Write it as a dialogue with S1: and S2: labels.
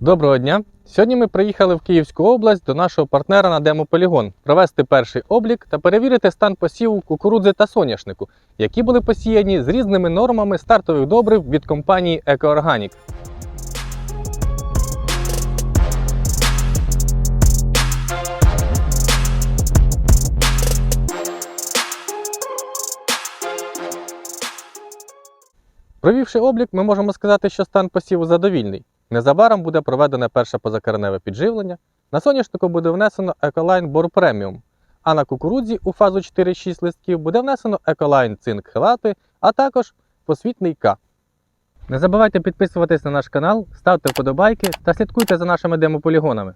S1: Доброго дня! Сьогодні ми приїхали в Київську область до нашого партнера на демополігон провести перший облік та перевірити стан посіву кукурудзи та соняшнику, які були посіяні з різними нормами стартових добрив від компанії Екоорганік. Провівши облік, ми можемо сказати, що стан посіву задовільний. Незабаром буде проведене перше позакореневе підживлення. На соняшнику буде внесено Еколайн Бор Преміум, а на кукурудзі у фазу 4-6 листків буде внесено Еколайн Цинк Хелати, а також посвітний К. Не забувайте підписуватись на наш канал, ставте вподобайки та слідкуйте за нашими демополігонами.